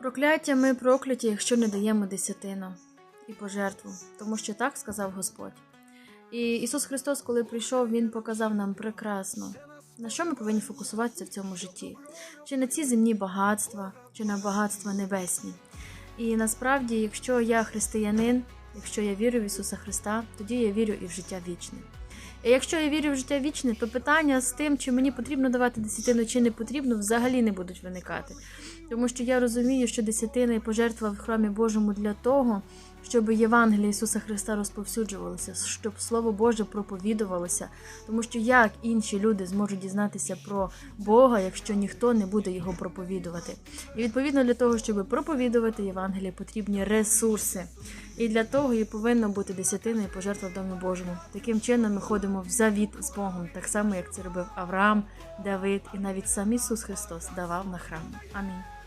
Прокляття ми прокляті, якщо не даємо десятину і пожертву, тому що так сказав Господь. І Ісус Христос, коли прийшов, Він показав нам прекрасно, на що ми повинні фокусуватися в цьому житті, чи на ці земні багатства, чи на багатства небесні. І насправді, якщо я християнин, якщо я вірю в Ісуса Христа, тоді я вірю і в життя вічне. Якщо я вірю в життя вічне, то питання з тим, чи мені потрібно давати десятину, чи не потрібно, взагалі не будуть виникати. Тому що я розумію, що десятина і пожертва в храмі Божому для того, щоб Євангелія Ісуса Христа розповсюджувалося, щоб Слово Боже проповідувалося. Тому що як інші люди зможуть дізнатися про Бога, якщо ніхто не буде його проповідувати? І відповідно для того, щоб проповідувати Євангеліє, потрібні ресурси. І для того і повинна бути десятина і пожертва в Домі Божому. Таким чином ходимо в завіт з Богом, так само як це робив Авраам, Давид і навіть сам Ісус Христос давав на храм. Амінь.